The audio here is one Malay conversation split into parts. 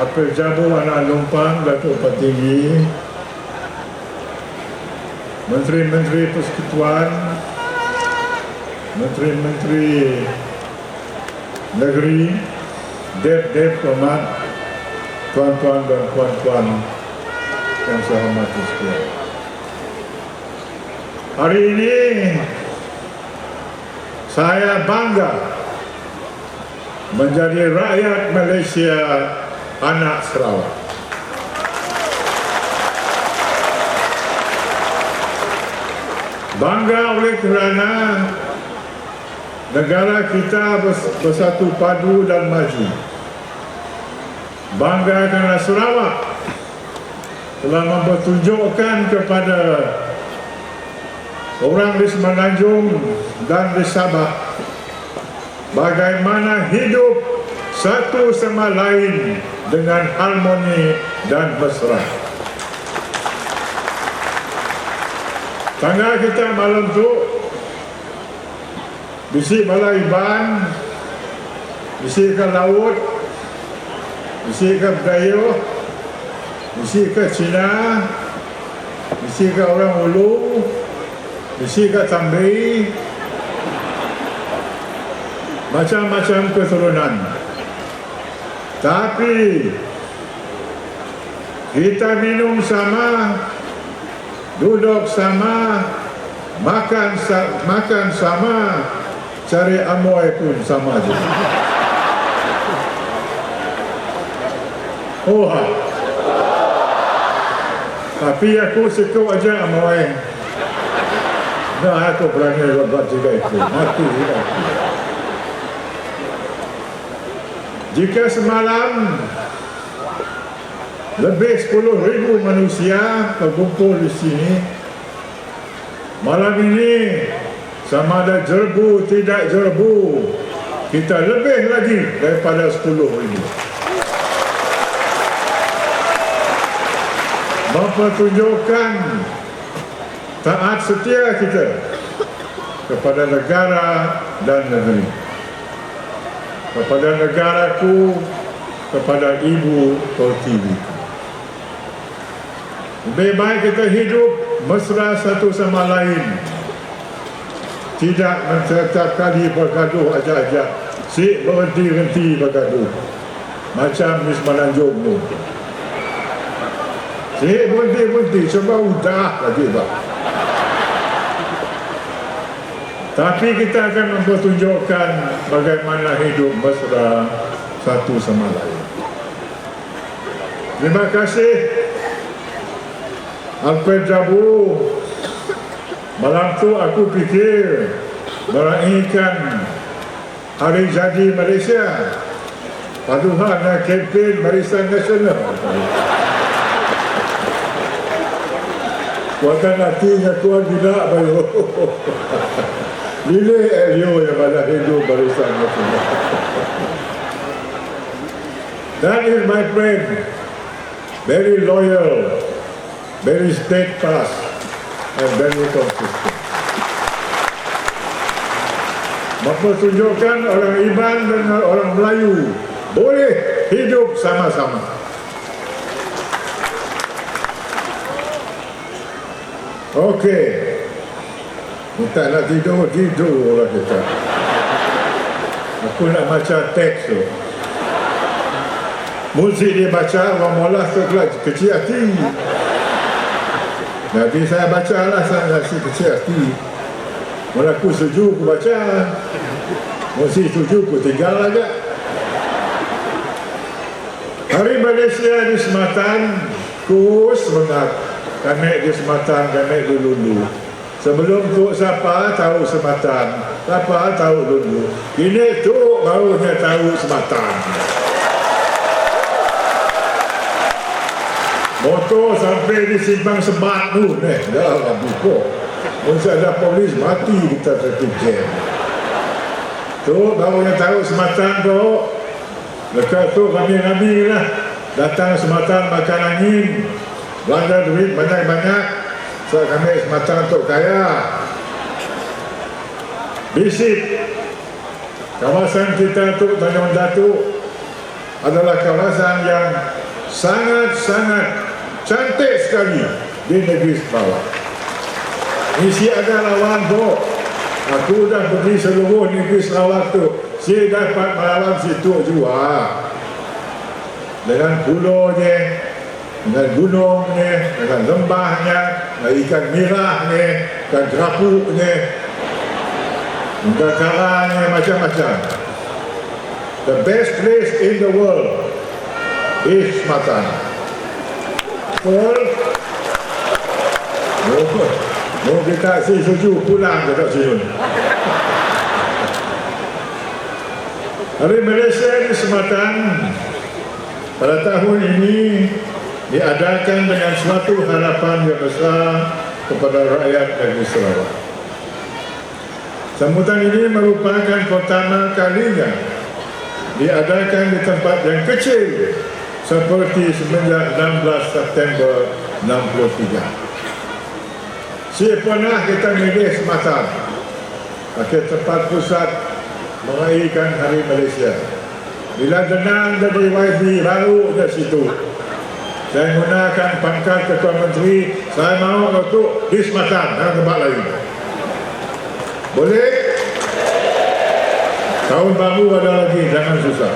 Apel Jabu Anak Lumpang Datuk Petinggi Menteri-Menteri Persekutuan Menteri-Menteri Negeri Dep-Dep Pemat Tuan-tuan dan puan-puan Yang saya hormati sekalian. Hari ini Saya bangga Menjadi rakyat Malaysia Anak Sarawak Bangga oleh kerana negara kita bersatu padu dan maju. Bangga kerana Sarawak telah mempertunjukkan kepada orang di Semenanjung dan di Sabah bagaimana hidup satu sama lain dengan harmoni dan mesra. Tangga kita malam tu Bisi bala iban Bisi ke laut Bisi ke Budayo Bisi ke Cina Bisi ke orang Ulu Bisi ke Tambi Macam-macam keturunan Tapi Kita minum sama duduk sama, makan sa makan sama, cari amoy pun sama je. Oh. Tapi aku suka aja amoy. Nah, aku berani buat juga itu. Mati aku. Jika semalam lebih 10 ribu manusia berkumpul di sini. Malam ini, sama ada jerbu, tidak jerbu, kita lebih lagi daripada 10 ribu. Mempertunjukkan taat setia kita kepada negara dan negeri. Kepada negaraku, kepada ibu pertiwiku. Lebih baik kita hidup mesra satu sama lain. Tidak setiap kali bergaduh ajak-ajak. Si berhenti-henti bergaduh. Macam Miss Malanjung tu. Si berhenti-henti. Cuba udah lagi tak. Tapi kita akan mempertunjukkan bagaimana hidup mesra satu sama lain. Terima kasih. Alfred Jabu Malam tu aku fikir Meraihkan Hari Jadi Malaysia. Paduhan dan kempen Barisan Nasional. Kuatkan hatinya kuat tidak bayu Bila Elio yang pada hidup Barisan Nasional That is my friend Very loyal very steadfast and very consistent. Mempertunjukkan orang Iban dan orang Melayu boleh hidup sama-sama. Okey. Nak tidur, tidur lah kita. Aku nak baca teks tu. Musik dia baca, orang tu kecil hati. Jadi saya baca lah saya si kecil hati. Mula aku setuju aku baca. Mesti setuju aku tinggal aja. Hari Malaysia di Sematan ku semangat kami di Sematan kami dulu Sebelum tu siapa tahu Sematan, siapa tahu dulu. Ini tu barunya tahu Sematan. Motor sampai di simpang sebat tu eh, dah lah buka. Masa ada polis mati kita tertijem. Tu baru yang tahu sematan tu. Lepas tu kami-kami lah datang sematan makan angin. Belanja duit banyak-banyak. So kami sematan untuk kaya. Bisip. Kawasan kita tu Tanjung Datuk adalah kawasan yang sangat-sangat cantik sekali di negeri Sarawak. Mesti ada lawan tu. Aku dah pergi seluruh negeri Sarawak tu. Saya dapat melawan situ juga. Dengan pulaunya, dengan gunungnya, dengan lembahnya, dengan ikan mirahnya, dengan gerapuknya, dengan karanya, macam-macam. The best place in the world is Matan. Betul? Betul. Mau kita si setuju pulang ke tak sini. Hari Malaysia di Sematan pada tahun ini diadakan dengan suatu harapan yang besar kepada rakyat negeri Sarawak. Sambutan ini merupakan pertama kalinya diadakan di tempat yang kecil seperti semenjak 16 September 63. Si pernah kita milih semata pakai tempat pusat meraihkan Hari Malaysia. Bila denang jadi YB baru di situ. Saya gunakan pangkat Ketua Menteri, saya mahu untuk di Sematan dan tempat lain. Boleh? Tahun baru ada lagi, jangan susah.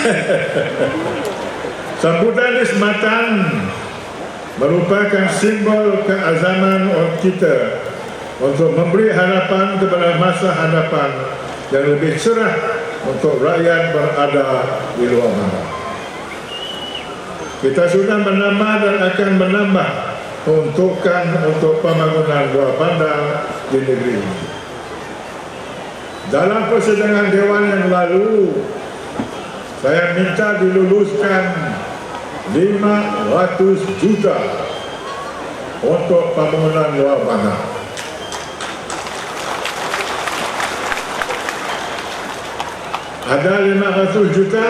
Sambutan di Sematan merupakan simbol keazaman orang kita untuk memberi harapan kepada masa hadapan yang lebih cerah untuk rakyat berada di luar mana. Kita sudah menambah dan akan menambah peruntukan untuk pembangunan buah bandar di negeri ini. Dalam persidangan Dewan yang lalu, saya minta diluluskan 500 juta untuk pembangunan luar bandar. Ada 500 juta,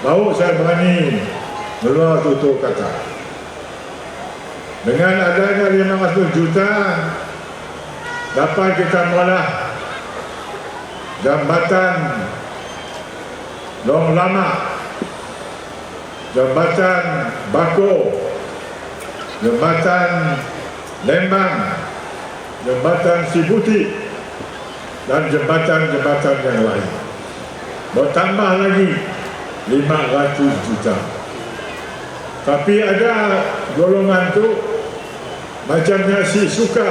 baru saya berani meluar tutup kata. Dengan adanya 500 juta, dapat kita mula jambatan Long Lama Jambatan Bako, Jambatan Lembang, Jambatan Sibuti dan jambatan-jambatan yang lain. Bertambah lagi 500 juta. Tapi ada golongan tu macamnya si suka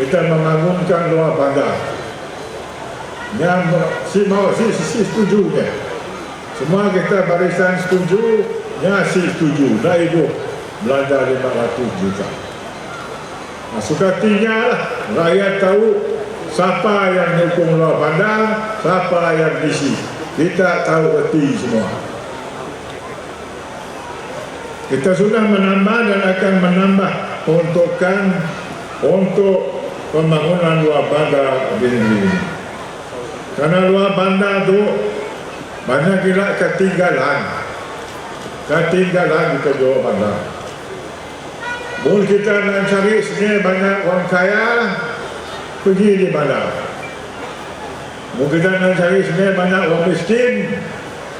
kita membangunkan luar bandar. Yang si mau si, si setuju ke? Semua kita barisan setuju, nyasi setuju. Dah ibu belanja 500 juta. Nah, suka tinggal rakyat tahu siapa yang hukum luar bandar, siapa yang isi. Kita tahu erti semua. Kita sudah menambah dan akan menambah peruntukan untuk pembangunan luar bandar di negeri ini. Karena luar bandar itu banyak gila ketinggalan. Ketinggalan kita jual bandar. Mungkin kita nak cari sini banyak orang kaya, pergi di bandar. Mungkin nak cari sini banyak orang miskin,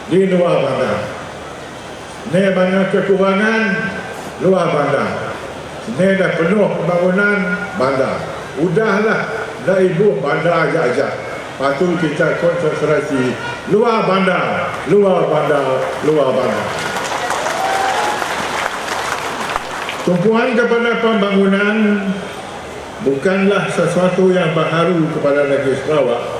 di luar bandar. Ini banyak kekurangan, luar bandar. Sini dah penuh pembangunan, bandar. Udahlah, dah ibu bandar aja-aja. Patut kita konsentrasi luar bandar, luar bandar, luar bandar. Tumpuan kepada pembangunan bukanlah sesuatu yang baharu kepada negeri Sarawak.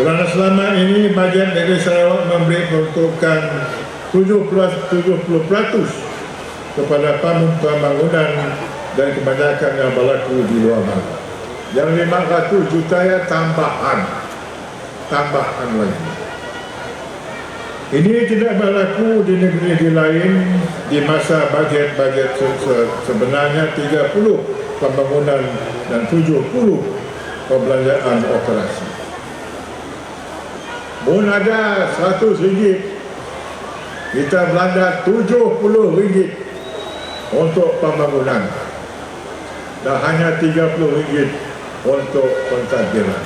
Kerana selama ini bagian negeri Sarawak memberi peruntukan 70% kepada pembangunan dan kebanyakan yang berlaku di luar bandar. Yang 500 juta ya tambahan. Tambahan lagi. Ini tidak berlaku di negeri lain di masa bajet-bajet sebenarnya 30 pembangunan dan 70 perbelanjaan operasi. Pun ada 100 ringgit, kita belanja 70 ringgit untuk pembangunan dan hanya 30 ringgit untuk pentadbiran.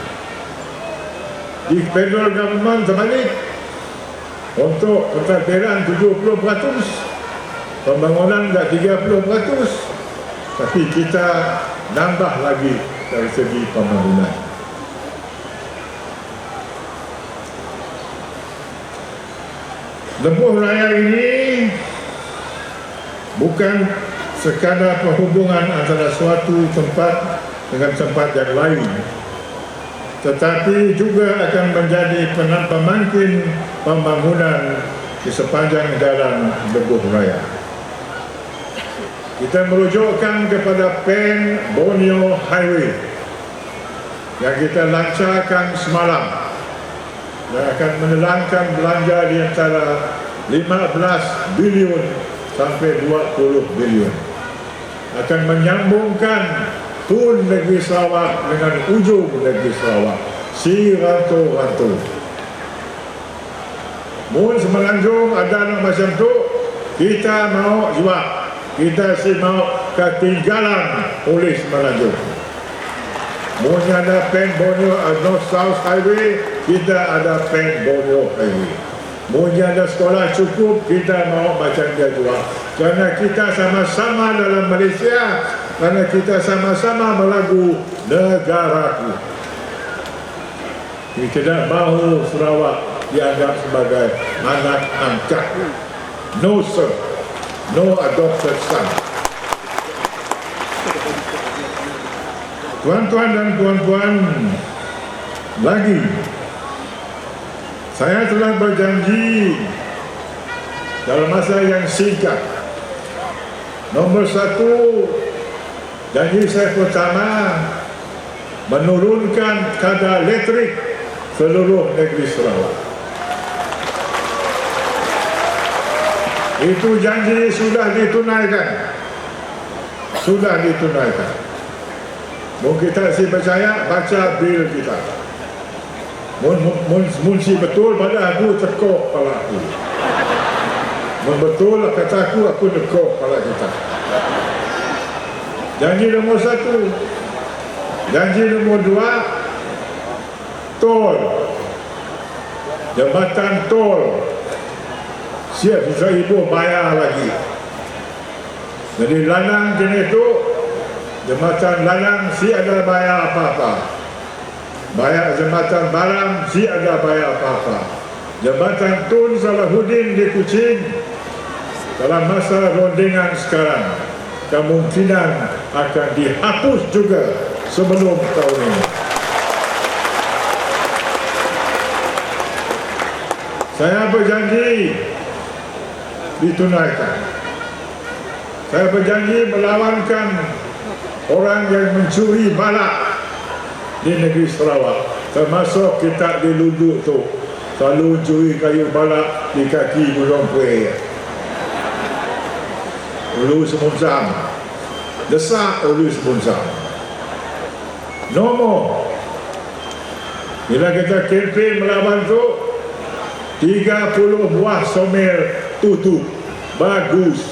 Di federal government terbalik, untuk pentadbiran 70%, pembangunan dah 30%, tapi kita nambah lagi dari segi pembangunan. Lebuh raya ini bukan sekadar perhubungan antara suatu tempat dengan tempat yang lain tetapi juga akan menjadi pemangkin pembangunan di sepanjang jalan Lebuh Raya. Kita merujukkan kepada Pen Borneo Highway yang kita lancarkan semalam yang akan menelangkan belanja di antara 15 bilion sampai 20 bilion. Akan menyambungkan Tun Negeri Sarawak dengan ujung Negeri Sarawak. Si rantu-rantu Mun semenanjung ada nak macam tu kita mau jual. Kita si mau ketinggalan oleh semenanjung Mun ada Pen Borneo North South Highway kita ada Pen Borneo Highway Mun ada sekolah cukup kita mau macam dia jual kerana kita sama-sama dalam Malaysia kerana kita sama-sama melagu negaraku. Kita tidak mahu Sarawak dianggap sebagai anak angkat. No sir, no adopted son. Tuan-tuan dan puan-puan, lagi saya telah berjanji dalam masa yang singkat. Nombor satu, Janji saya pertama menurunkan kadar elektrik seluruh negeri Sarawak. Itu janji sudah ditunaikan. Sudah ditunaikan. Mungkin kita si percaya, baca bil kita. Mun, mun, mun si betul pada aku tekuk kepala aku. Mun betul kata aku, aku tekuk kepala kita. Janji nombor satu Janji nombor dua Tol Jabatan tol Siap bisa ibu bayar lagi Jadi lanang jenis itu Jabatan lanang si ada bayar apa-apa Bayar jabatan barang si ada bayar apa-apa Jabatan Tun Salahuddin di Kuching Dalam masa rondingan sekarang kemungkinan akan dihapus juga sebelum tahun ini. Saya berjanji ditunaikan. Saya berjanji melawankan orang yang mencuri balak di negeri Sarawak. Termasuk kita di Lunduk tu. Selalu curi kayu balak di kaki Gunung Puaya. Ulu Semunzam Desak Ulu Semunzam Nombor Bila kita kempen melawan tu 30 buah somel tutup Bagus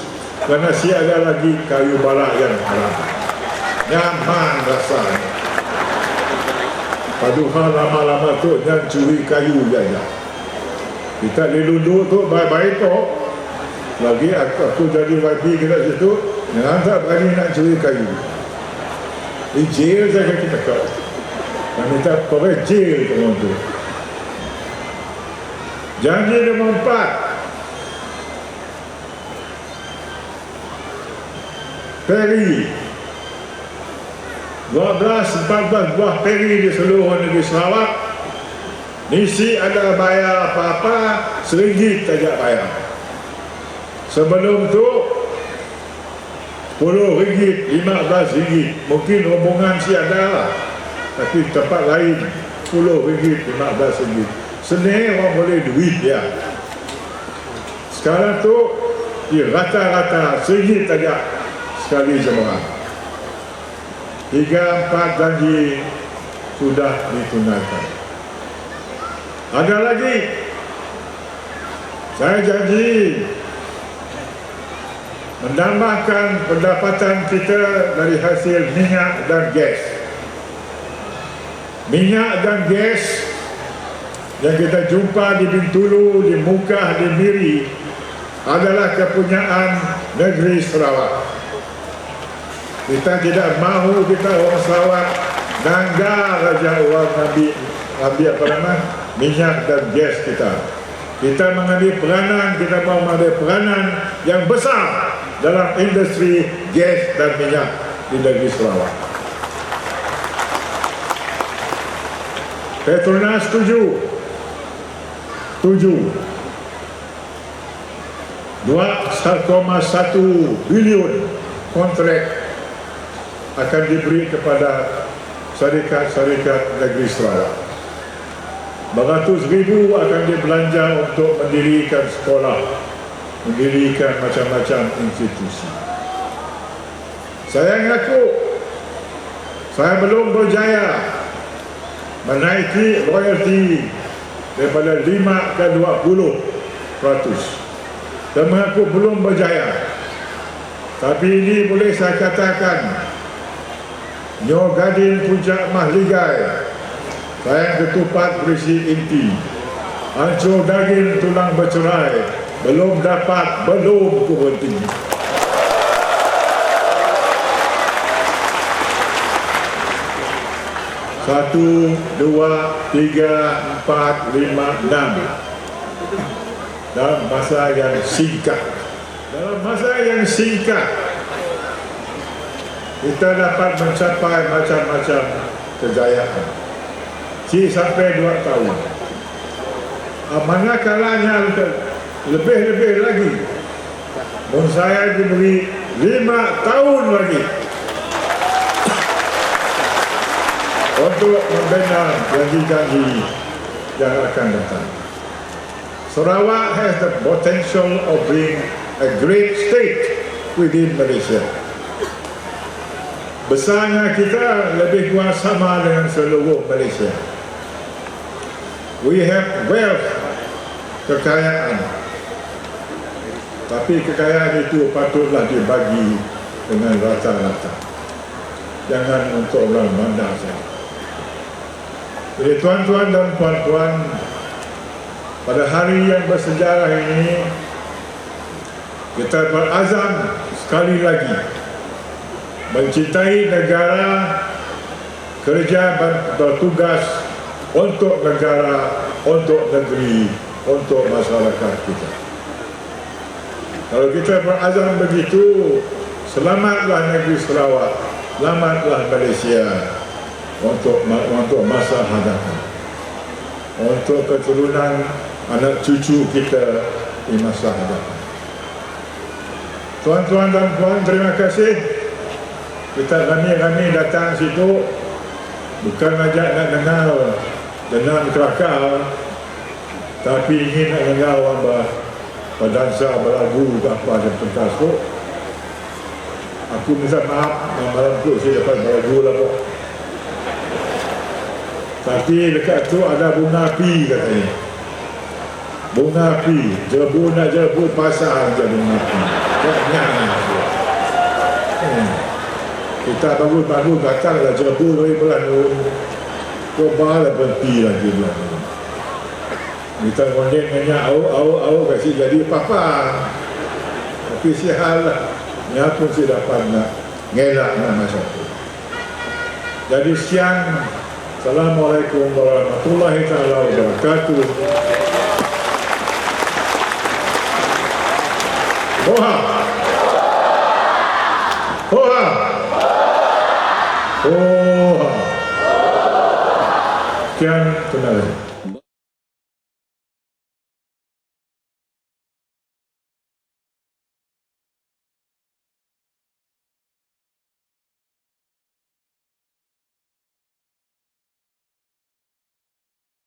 Kerana si ada lagi kayu balak yang haram Nyaman rasanya Paduha lama-lama tu Yang curi kayu saja Kita dilunduk tu baik-baik tu. Lagi aku, aku jadi YB kita situ Yang tak berani nak curi kayu. Di jail saya kita kau Dan minta korek jail teman tu. Janji nombor empat. Peri 12-14 buah peri di seluruh negeri Sarawak. Nisi ada bayar apa-apa Seringgit saja bayar. Sebelum tu 10 ringgit, 15 ringgit. Mungkin rombongan si ada lah. Tapi tempat lain 10 ringgit, 15 ringgit. Senang orang boleh duit ya Sekarang tu rata-rata segi tajak sekali jemaah. Tiga empat janji sudah ditunaikan. Ada lagi saya janji menambahkan pendapatan kita dari hasil minyak dan gas. Minyak dan gas yang kita jumpa di Bintulu, di Mukah, di Miri adalah kepunyaan negeri Sarawak. Kita tidak mahu kita orang Sarawak danggar raja orang ambil, ambil apa nama minyak dan gas kita. Kita mengambil peranan, kita mahu mengambil peranan yang besar dalam industri gas dan minyak di negeri Sarawak. Petronas setuju. Setuju. 2,1 bilion kontrak akan diberi kepada syarikat-syarikat negeri Sarawak. Beratus ribu akan dibelanja untuk mendirikan sekolah, mendirikan macam-macam institusi. Saya mengaku, saya belum berjaya menaiki royalti daripada 5 ke 20 peratus. Dan mengaku belum berjaya. Tapi ini boleh saya katakan, Nyo Gadin Puncak Mahligai, saya ketupat berisi inti. Hancur daging tulang bercerai, belum dapat, belum berhenti. Satu, dua, tiga, empat, lima, enam. Dalam masa yang singkat. Dalam masa yang singkat, kita dapat mencapai macam-macam kejayaan. Si sampai dua tahun. Ah, Manakalanya lebih-lebih lagi. Dan saya diberi lima tahun lagi. untuk membina janji-janji yang akan datang. Sarawak has the potential of being a great state within Malaysia. Besarnya kita lebih kurang sama dengan seluruh Malaysia. We have wealth, kekayaan. Tapi kekayaan itu patutlah dibagi dengan rata-rata. Jangan untuk orang bandar saja. Jadi tuan-tuan dan puan-puan Pada hari yang bersejarah ini Kita berazam sekali lagi Mencintai negara Kerja bertugas Untuk negara Untuk negeri Untuk masyarakat kita. Kalau kita berazam begitu Selamatlah negeri Sarawak Selamatlah Malaysia untuk untuk masa hadapan. Untuk keturunan anak cucu kita di masa hadapan. Tuan-tuan dan puan terima kasih kita ramai-ramai datang situ bukan ajak nak dengar dengar kelakar tapi ingin nak dengar orang berdansa berlagu apa dan pentas tu aku minta maaf malam tu saya dapat berlagu lah pun tapi dekat tu ada bunga api katanya. Bunga api. Jebu nak jebu pasar je bunga api. Banyak hmm. Kita bagus-bagus datang lah jebu dari bulan tu. Kau bahala berhenti lagi bulan tu. Kita kondek minyak au au au kasi jadi papa. Tapi sihat lah. Ni pun si dapat nak ngelak nak masa tu. Jadi siang Assalamualaikum warahmatullahi taala wabarakatuh. Oha. Oha. Sekian, terima kasih.